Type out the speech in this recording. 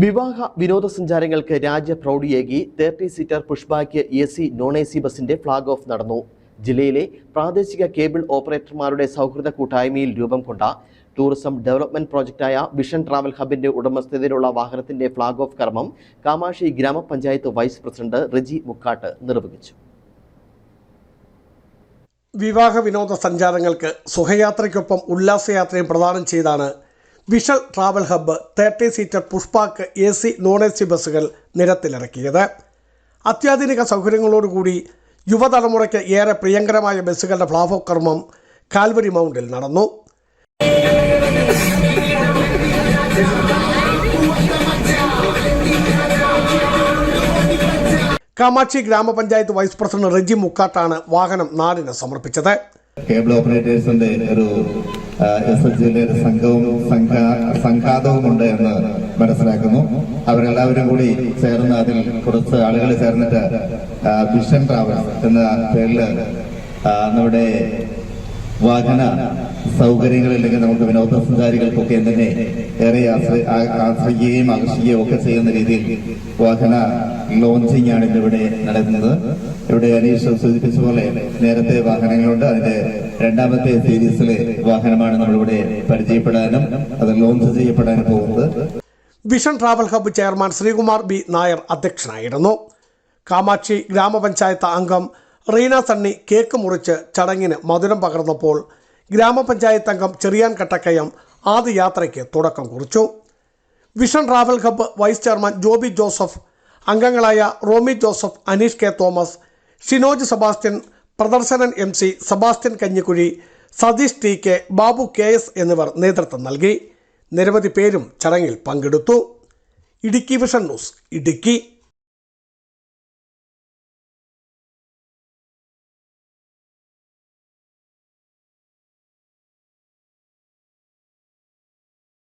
വിവാഹ വിനോദസഞ്ചാരങ്ങൾക്ക് രാജ്യ പ്രൗഢിയേകി thirty seater Pushpak A C non A C ബസിന്റെ ഫ്ളാഗ് ഓഫ് നടന്നു. ജില്ലയിലെ പ്രാദേശിക കേബിൾ ഓപ്പറേറ്റർമാരുടെ സൗഹൃദ കൂട്ടായ്മയിൽ രൂപം കൊണ്ട ടൂറിസം ഡെവലപ്മെന്റ് പ്രോജക്റ്റായ വിഷൻ ട്രാവൽ ഹബിന്റെ ഉടമസ്ഥതയിലുള്ള വാഹനത്തിന്റെ ഫ്ളാഗ് ഓഫ് കർമ്മം കാമാഷി ഗ്രാമപഞ്ചായത്ത് വൈസ് പ്രസിഡന്റ് റിജി മുക്കാട്ട് നിർവഹിച്ചു. വിവാഹ വിനോദ സഞ്ചാരങ്ങൾക്ക് സുഖയാത്രയ്ക്കൊപ്പം ഉല്ലാസയാത്രയും പ്രദാനം ചെയ്താണ് vision travel hub thirty seater Pushpak A C non A C ബസ്സുകൾ നിരത്തിലിറക്കിയത്. അത്യാധുനിക സൗകര്യങ്ങളോടുകൂടി യുവതലമുറയ്ക്ക് ഏറെ പ്രിയങ്കരമായ ബസ്സുകളുടെ ഫ്ലാഫ് കർമ്മം കാൽവരി മൗണ്ടിൽ നടന്നു. കാമാക്ഷി ഗ്രാമപഞ്ചായത്ത് വൈസ് പ്രസിഡന്റ് റെജി മുക്കാട്ടാണ് വാഹനം നാടിന് സമർപ്പിച്ചത്. കേബിൾ ഓപ്പറേറ്റേഴ്സിന്റെ ഒരു എസ് എച്ച് ജിയിലെ ഒരു സംഘവും സംഘ സംഘാതവും ഉണ്ട് എന്ന് മനസ്സിലാക്കുന്നു. അവരെല്ലാവരും കൂടി ചേർന്ന് അതിൽ കുറച്ച് ആളുകൾ ചേർന്നിട്ട് വിഷൻ ട്രാവൽസ് എന്ന പേരിൽ നമ്മുടെ വാഹന സൗകര്യങ്ങളില്ലെങ്കിൽ നമുക്ക് വിനോദസഞ്ചാരികൾക്കൊക്കെ എന്തിനെ ഏറെ ആശ്രയിക്കുകയും ആകർഷിക്കുകയും ഒക്കെ ചെയ്യുന്ന രീതിയിൽ വാഹന ലോഞ്ചിങ് ആണ് ഇന്നിവിടെ നടക്കുന്നത്. ഇവിടെ അനീഷ് സൂചിപ്പിച്ച പോലെ നേരത്തെ വാഹനങ്ങളുണ്ട്. അതിന്റെ രണ്ടാമത്തെ സീരീസിലെ വാഹനമാണ് നമ്മളിവിടെ പരിചയപ്പെടാനും അത് ലോഞ്ച് ചെയ്യപ്പെടാനും പോകുന്നത്. Vision travel hub chairman Sreekumar B Nair അധ്യക്ഷനായിരുന്നു. കാമാക്ഷി ഗ്രാമപഞ്ചായത്ത് അംഗം റീന സണ്ണി കേക്ക് മുറിച്ച് ചടങ്ങിന് മധുരം പകർന്നപ്പോൾ ഗ്രാമപഞ്ചായത്ത് അംഗം ചെറിയാൻ കട്ടക്കയം ആദ്യ യാത്രയ്ക്ക് തുടക്കം കുറിച്ചു. Vision travel hub vice chairman Joby Joseph അംഗങ്ങളായ Romy Joseph Aneesh K Thomas Shinoj Sebastian Pradarshanan M C Sebastian Kanjikuzhi Satheesh T K Babu K S എന്നിവർ നേതൃത്വം നൽകി. നിരവധി പേരും ചടങ്ങിൽ പങ്കെടുത്തു. Idukki vision news Idukki.